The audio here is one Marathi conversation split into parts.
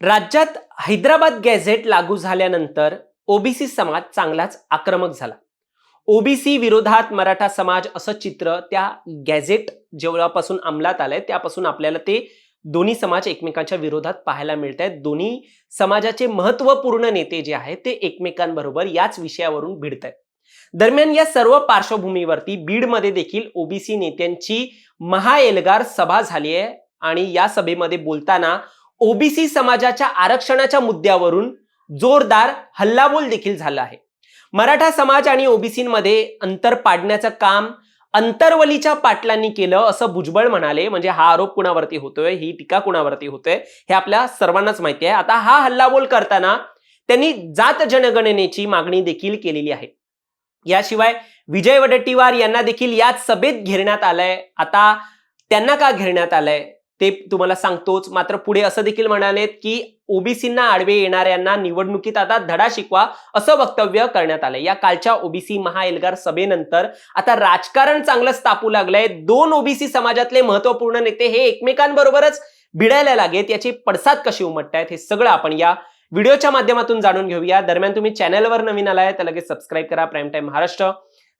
राज्यात हैदराबाद गॅझेट लागू झाल्यानंतर ओबीसी समाज चांगलाच आक्रमक झाला. ओबीसी विरोधात मराठा समाज असं चित्र त्या गॅझेट जेव्हापासून अंमलात आलंय त्यापासून आपल्याला ते दोन्ही समाज एकमेकांच्या विरोधात पाहायला मिळत आहेत दोन्ही समाजाचे महत्त्वपूर्ण नेते जे आहेत ते एकमेकांबरोबर याच विषयावरून भिडत आहेत दरम्यान या सर्व पार्श्वभूमीवरती बीडमध्ये देखील ओबीसी नेत्यांची महाएल्गार सभा झाली आहे आणि या सभेमध्ये बोलताना ओबीसी समाजाच्या आरक्षणाच्या मुद्द्यावरून जोरदार हल्लाबोल देखील झाला आहे. मराठा समाज आणि ओबीसीमध्ये अंतर पाडण्याचं काम अंतरवलीच्या पाटलांनी केलं असं भुजबळ म्हणाले. म्हणजे हा आरोप कुणावरती होतोय? ही टीका कुणावरती होतोय? हे आपल्या सर्वांनाच माहिती आहे. आता हा हल्लाबोल करताना त्यांनी जात जनगणनेची मागणी देखील केलेली आहे. याशिवाय विजय वडेट्टीवार यांना देखील याच सभेत घेरण्यात आलंय. आता त्यांना का घेरण्यात आलंय? ते तुम्हाला सांगतोच. मात्र पुढे असं देखील म्हणालेत की ओबीसींना आडवे येणाऱ्यांना निवडणुकीत आता धडा शिकवा असं वक्तव्य करण्यात आलंय. या कालच्या ओबीसी महाएल्गार सभेनंतर आता राजकारण चांगलंच तापू लागलंय. दोन ओबीसी समाजातले महत्त्वपूर्ण नेते हे एकमेकांबरोबरच भिडायला लागेत. याची पडसाद कशी उमटतायत हे सगळं आपण या व्हिडिओच्या माध्यमातून जाणून घेऊया. दरम्यान तुम्ही चॅनलवर नवीन आलाय तर लगेच सबस्क्राईब करा. Prime time Maharashtra.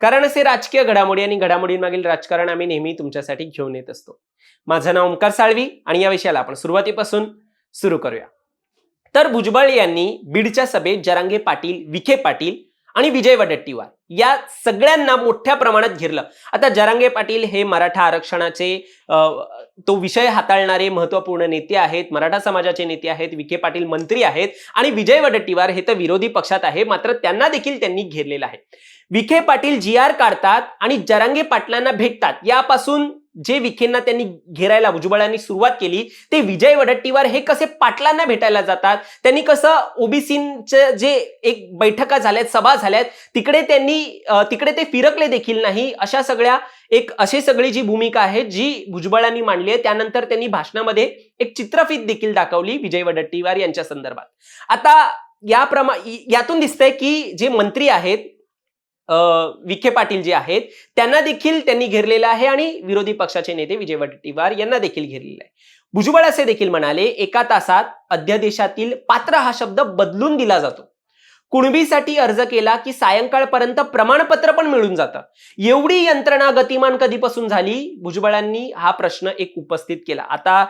कारण असे राजकीय घडामोडी आणि घडामोडींमागील राजकारण आम्ही नेहमी तुमच्यासाठी घेऊन येत असतो. माझं नाव ओंकार साळवी आणि या विषयाला आपण सुरुवातीपासून सुरू करूया. तर भुजबळ यांनी बीडच्या सभेत जरांगे पाटील विखे पाटील आणि विजय वडट्टीवार या सगळ्यांना मोठ्या प्रमाणात घेरलं. आता जरांगे पाटील हे मराठा आरक्षणाचे तो विषय हाताळणारे महत्त्वपूर्ण नेते आहेत मराठा समाजाचे नेते आहेत विखे पाटील मंत्री आहेत आणि विजय वडट्टीवार हे तर विरोधी पक्षात आहे मात्र त्यांना देखील त्यांनी घेरलेलं आहे. विखे पाटील जी आर काढतात आणि जरांगे पाटलांना भेटतात. यापासून जे विखेंना त्यांनी घेरायला भुजबळांनी सुरुवात केली ते विजय वडट्टीवार हे कसे पाटलांना भेटायला जातात? त्यांनी कसं ओबीसीचे जे एक बैठका झाल्यात सभा झाल्यात तिकडे त्यांनी तिकडे ते फिरकले देखील नाही. अशा सगळ्या एक अशी सगळी जी भूमिका आहे जी भुजबळांनी मांडली आहे त्यानंतर त्यांनी भाषणामध्ये एक चित्रफित देखील दाखवली विजय वडट्टीवार यांच्या संदर्भात. आता याप्रमा यातून दिसतंय की जे मंत्री आहेत विखे पाटील जे आहेत त्यांना देखील त्यांनी घेरलेलं आहे आणि विरोधी पक्षाचे नेते विजय वडेट्टीवार यांना देखील घेरलेलं आहे. भुजबळ असे देखील म्हणाले एका तासात अध्यादेशातील पात्र हा शब्द बदलून दिला जातो. कुणबीसाठी अर्ज केला की सायंकाळपर्यंत प्रमाणपत्र पण मिळून जातं. एवढी यंत्रणा गतिमान कधीपासून झाली? भुजबळांनी हा प्रश्न एक उपस्थित केला. आता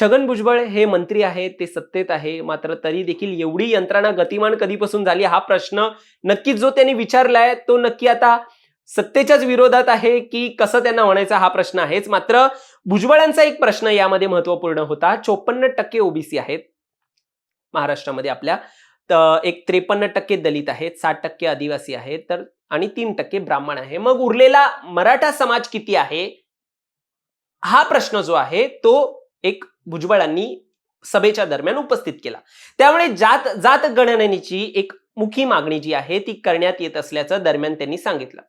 छगन भुजबळ हे मंत्री आहेत ते सत्तेत आहे. मात्र तरी देखील एवढी यंत्रणा गतिमान कधीपासून झाली हा प्रश्न नक्कीच जो त्यांनी विचारलाय तो नक्की आता सत्तेच्याच विरोधात आहे की कसं त्यांना म्हणायचा हा प्रश्न आहेच. मात्र भुजबळांचा एक प्रश्न यामध्ये महत्त्वपूर्ण होता. चोपन्न टक्के ओबीसी आहेत. महाराष्ट्रामध्ये आपल्या तर एक त्रेपन्न टक्के दलित आहेत साठ टक्के आदिवासी आहेत तर आणि तीन टक्के ब्राह्मण आहे. मग उरलेला मराठा समाज किती आहे? हा प्रश्न जो आहे तो एक भुजबळांनी सभेच्या दरम्यान उपस्थित केला. त्यामुळे जात जात गणनेची एक मुखी मागणी जी आहे ती करण्यात येत असल्याचं दरम्यान त्यांनी सांगितलं.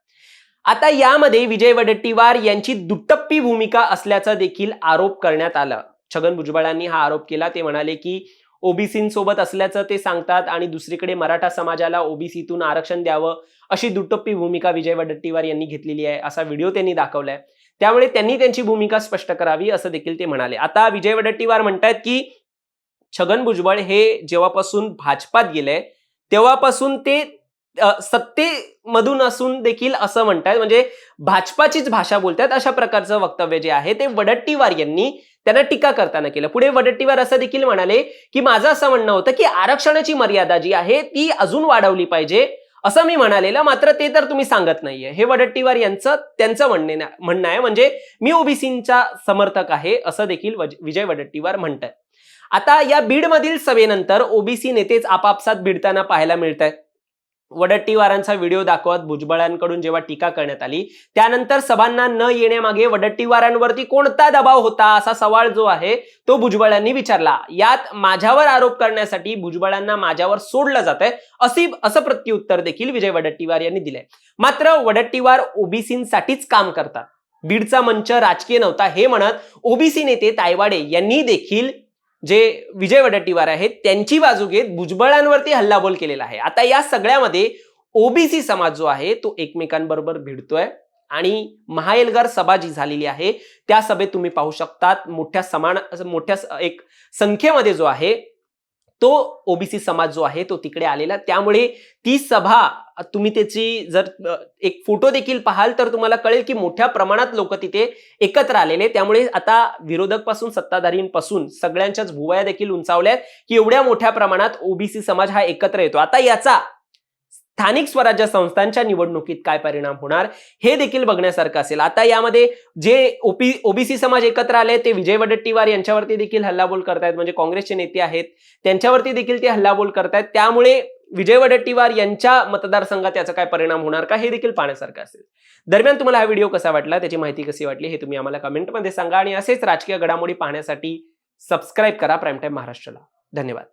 आता यामध्ये विजय वडेट्टीवार यांची दुटप्पी भूमिका असल्याचा देखील आरोप करण्यात आला. छगन भुजबळांनी हा आरोप केला. ते म्हणाले की ओबीसींसोबत असल्याचं ते सांगतात आणि दुसरीकडे मराठा समाजाला ओबीसीतून आरक्षण द्यावं अशी दुटप्पी भूमिका विजय वडेट्टीवार यांनी घेतलेली आहे असा व्हिडिओ त्यांनी दाखवलाय. त्यामुळे त्यांनी त्यांची भूमिका स्पष्ट करावी असं देखील ते म्हणाले. आता विजय वडेट्टीवार म्हणतात की छगन भुजबळ हे जेव्हापासून भाजपात गेले तेव्हापासून ते सत्तेमधून असून देखील असं म्हणतात म्हणजे भाजपाचीच भाषा बोलतात अशा प्रकारचं वक्तव्य जे आहे ते वडट्टीवार यांनी त्यांना टीका करताना केलं. पुढे वडट्टीवार असं देखील म्हणाले की माझं असं म्हणणं होतं की आरक्षणाची मर्यादा जी आहे ती अजून वाढवली पाहिजे. असं मी म्हणालेलं मात्र ते तर तुम्ही सांगत नाहीये. हे वडट्टीवार यांचं त्यांचं म्हणणे म्हणणं आहे. म्हणजे मी ओबीसींचा समर्थक आहे असं देखील विजय वडट्टीवार म्हणत आता या बीडमधील सभेनंतर ओबीसी नेतेच आपापसात भिडताना पाहायला मिळत आहेत वडट्टीवारांचा व्हिडिओ दाखवत भुजबळांकडून जेव्हा टीका करण्यात आली त्यानंतर सभांना न येण्यामागे वडट्टीवारांवरती कोणता दबाव होता असा सवाल जो आहे तो भुजबळांनी विचारला. यात माझ्यावर आरोप करण्यासाठी भुजबळांना माझ्यावर सोडलं जात आहे असं प्रत्युत्तर देखील विजय वडट्टीवार यांनी दिलंय. मात्र वडट्टीवार ओबीसींसाठीच काम करतात. बीडचा मंच राजकीय नव्हता हे म्हणत ओबीसी नेते तायवाडे यांनी देखील जे विजय वडट्टीवार आहेत त्यांची बाजू घेत भुजबळांवरती हल्लाबोल केलेला आहे. आता या सगळ्यामध्ये ओबीसी समाज जो आहे तो एकमेकांबरोबर भिडतोय आणि महाएलगार सभा जी झालेली आहे त्या सभेत तुम्ही पाहू शकतात मोठ्या समान मोठ्या स- एक संख्येमध्ये जो आहे तो ओबीसी समाज जो आहे तो तिकडे आलेला. त्यामुळे ती सभा तुम्ही त्याची जर एक फोटो देखील पाहाल तर तुम्हाला कळेल की मोठ्या प्रमाणात लोक तिथे एकत्र आलेले त्यामुळे आता विरोधकपासून सत्ताधारींपासून सगळ्यांच्याच भुवया देखील उंचावल्यात की एवढ्या मोठ्या प्रमाणात ओबीसी समाज हा एकत्र येतो. आता याचा स्थानिक स्वराज्य संस्थांच्या निवडणुकीत काय परिणाम होणार हे देखील बघण्यासारखं असेल. आता यामध्ये जे ओपी ओबीसी समाज एकत्र आले ते विजय वडट्टीवार यांच्यावरती देखील हल्लाबोल करतायत. म्हणजे काँग्रेसचे नेते आहेत त्यांच्यावरती देखील ते हल्लाबोल करतायत. त्यामुळे विजय वडट्टीवार यांच्या मतदारसंघात याचा काय परिणाम होणार का हे देखील पाहण्यासारखं असेल. दरम्यान तुम्हाला हा व्हिडिओ कसा वाटला त्याची माहिती कशी वाटली हे तुम्ही आम्हाला कमेंटमध्ये सांगा. आणि असेच राजकीय घडामोडी पाहण्यासाठी सबस्क्राईब करा प्राईम टाईम महाराष्ट्राला. धन्यवाद.